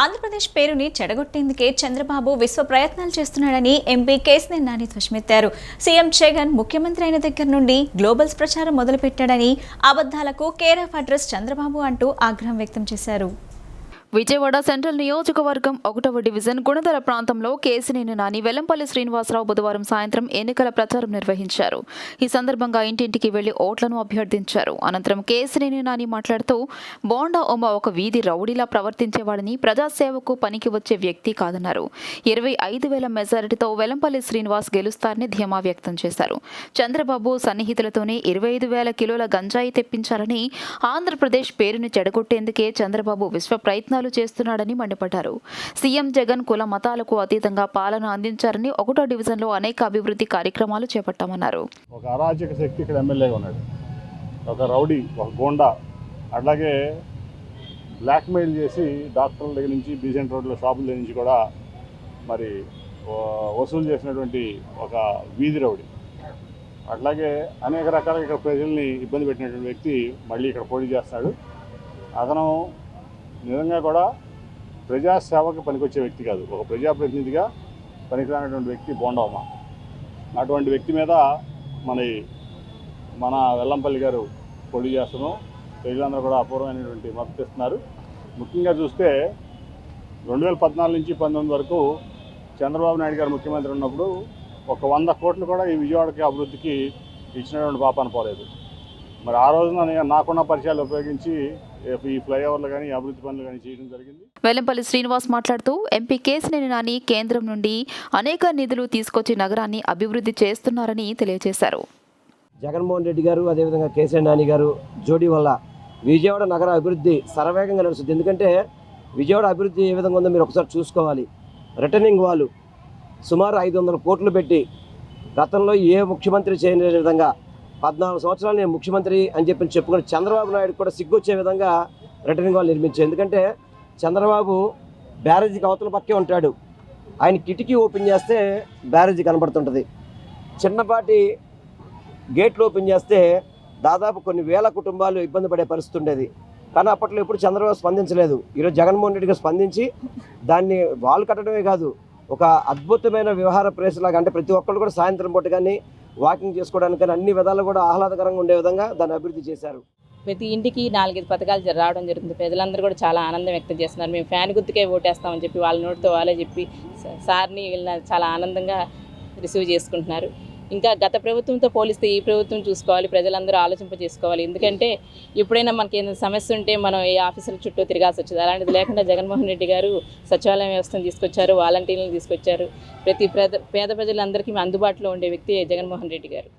ఆంధ్రప్రదేశ్ పేరుని చెడగొట్టేందుకే చంద్రబాబు విశ్వ ప్రయత్నాలు చేస్తున్నాడని ఎంపీ కేసినేని నాని ధ్వజమెత్తారు. సీఎం జగన్ ముఖ్యమంత్రి అయిన దగ్గర నుండి గ్లోబల్స్ ప్రచారం మొదలుపెట్టాడని అబద్ధాలకు కేర్ ఆఫ్ అడ్రస్ చంద్రబాబు అంటూ ఆగ్రహం వ్యక్తం చేశారు. విజయవాడ సెంట్రల్ నియోజకవర్గం ఒకటవ డివిజన్ గుణదల ప్రాంతంలో కేసినేని నాని వెల్లంపల్లి శ్రీనివాసరావు బుధవారం సాయంత్రం ఎన్నికల ప్రచారం నిర్వహించారు. ఈ సందర్భంగా ఇంటింటికి వెళ్ళి ఓట్లను అభ్యర్థించారు. అనంతరం కేసినేని నాని మాట్లాడుతూ బోండా ఉమ ఒక వీధి రౌడీలా ప్రవర్తించేవాడని ప్రజాసేవకు పనికి వచ్చే వ్యక్తి కాదన్నారు. ఇరవై ఐదు వేల మెజారిటీతో వెల్లంపల్లి శ్రీనివాస్ గెలుస్తారని ధీమా వ్యక్తం చేశారు. చంద్రబాబు సన్నిహితులతోనే ఇరవై ఐదు వేల కిలోల గంజాయి తెప్పించారని ఆంధ్రప్రదేశ్ పేరుని చెడగొట్టేందుకే చంద్రబాబు విశ్వ ప్రయత్నాలు చేస్తున్నాడని మండిపడ్డారు. సీఎం జగన్ కుల మతాలకు అతీతంగా పాలన అందించారని ఒకటో డివిజన్లో అనేక అభివృద్ధి కార్యక్రమాలు చేపట్టామన్నారు. ఒక అరాచక శక్తి ఇక్కడ ఎమ్మెల్యేగా ఉన్నాడు. ఒక రౌడీ ఒక గోండా అట్లాగే బ్లాక్మెయిల్ చేసి డాక్టర్ల దగ్గర నుంచి బీజెంట్ రోడ్లో షాపుల దగ్గర నుంచి కూడా మరి వసూలు చేసినటువంటి ఒక వీధి రౌడీ. అట్లాగే అనేక రకాలుగా ఇక్కడ ప్రజల్ని ఇబ్బంది పెట్టినటువంటి వ్యక్తి మళ్ళీ ఇక్కడ పోటీ చేస్తాడు. అతను నిజంగా కూడా ప్రజాసేవకు పనికొచ్చే వ్యక్తి కాదు. ఒక ప్రజాప్రతినిధిగా పనికిరానటువంటి వ్యక్తి బోండవమ్మ. అటువంటి వ్యక్తి మీద మన మన వెల్లంపల్లి గారు పొడి చేస్తున్నాం ప్రజలందరూ కూడా అపూర్వమైనటువంటి మద్దతు ఇస్తున్నారు. ముఖ్యంగా చూస్తే రెండు వేల పద్నాలుగు నుంచి పంతొమ్మిది వరకు చంద్రబాబు నాయుడు గారు ముఖ్యమంత్రి ఉన్నప్పుడు ఒక వంద కోట్లు కూడా ఈ విజయవాడకి అభివృద్ధికి ఇచ్చినటువంటి పాపాన పోలేదు. మరి ఆ రోజున నేను నాకున్న పరిచయాలు ఉపయోగించి ఈ ఫ్లైఓవర్లు కానీ అభివృద్ధి పనులు కానీ చేయడం జరిగింది. వెల్లంపల్లి శ్రీనివాస్ మాట్లాడుతూ ఎంపీ కేసినేని నాని కేంద్రం నుండి అనేక నిధులు తీసుకొచ్చి నగరాన్ని అభివృద్ధి చేస్తున్నారని తెలియజేశారు. జగన్మోహన్ రెడ్డి గారు అదేవిధంగా కేసీఆర్ నాని గారు జోడీ వల్ల విజయవాడ నగర అభివృద్ధి శరవేగంగా నడుస్తుంది. ఎందుకంటే విజయవాడ అభివృద్ధి ఏ విధంగా ఉందో మీరు ఒకసారి చూసుకోవాలి. రిటర్నింగ్ వాళ్ళు సుమారు ఐదు వందల కోట్లు పెట్టి గతంలో ఏ ముఖ్యమంత్రి చేయని విధంగా పద్నాలుగు సంవత్సరాలు నేను ముఖ్యమంత్రి అని చెప్పి చెప్పుకుని చంద్రబాబు నాయుడు కూడా సిగ్గొచ్చే విధంగా రిటర్నింగ్ వాళ్ళు నిర్మించారు. ఎందుకంటే చంద్రబాబు బ్యారేజీకి అవతల పక్కే ఉంటాడు. ఆయన కిటికీ ఓపెన్ చేస్తే బ్యారేజీ కనబడుతుంటుంది. చిన్నపాటి గేట్లు ఓపెన్ చేస్తే దాదాపు కొన్ని వేల కుటుంబాలు ఇబ్బంది పడే పరిస్థితి ఉండేది. కానీ అప్పట్లో ఎప్పుడు చంద్రబాబు స్పందించలేదు. ఈరోజు జగన్మోహన్ రెడ్డి గారు స్పందించి దాన్ని వాల్ కట్టడమే కాదు ఒక అద్భుతమైన వ్యవహార ప్రేసలాగా అంటే ప్రతి ఒక్కరు కూడా సాయంత్రం పూట కానీ వాకింగ్ చేసుకోవడానికి కానీ అన్ని విధాలు కూడా ఆహ్లాదకరంగా ఉండే విధంగా దాన్ని అభివృద్ధి చేశారు. ప్రతి ఇంటికి నాలుగైదు పథకాలు రావడం జరుగుతుంది. ప్రజలందరూ కూడా చాలా ఆనందం వ్యక్తం చేస్తున్నారు. మేము ఫ్యాన్ గుర్తుకే ఓటేస్తామని చెప్పి వాళ్ళ నోటితో వాళ్ళే చెప్పి సార్ని వీళ్ళని చాలా ఆనందంగా రిసీవ్ చేసుకుంటున్నారు. ఇంకా గత ప్రభుత్వంతో పోలిస్తే ఈ ప్రభుత్వం చూసుకోవాలి ప్రజలందరూ ఆలోచింప చేసుకోవాలి ఎందుకంటే ఎప్పుడైనా మనకి ఏదైనా సమస్య ఉంటే మనం ఏ ఆఫీసుల చుట్టూ తిరగాల్సి వచ్చింది. అలాంటిది లేకుండా జగన్మోహన్ రెడ్డి గారు సచివాలయం వ్యవస్థను తీసుకొచ్చారు వాలంటీర్లను తీసుకొచ్చారు. ప్రతి పేద పేద ప్రజలందరికీ అందుబాటులో ఉండే వ్యక్తి జగన్మోహన్ రెడ్డి గారు.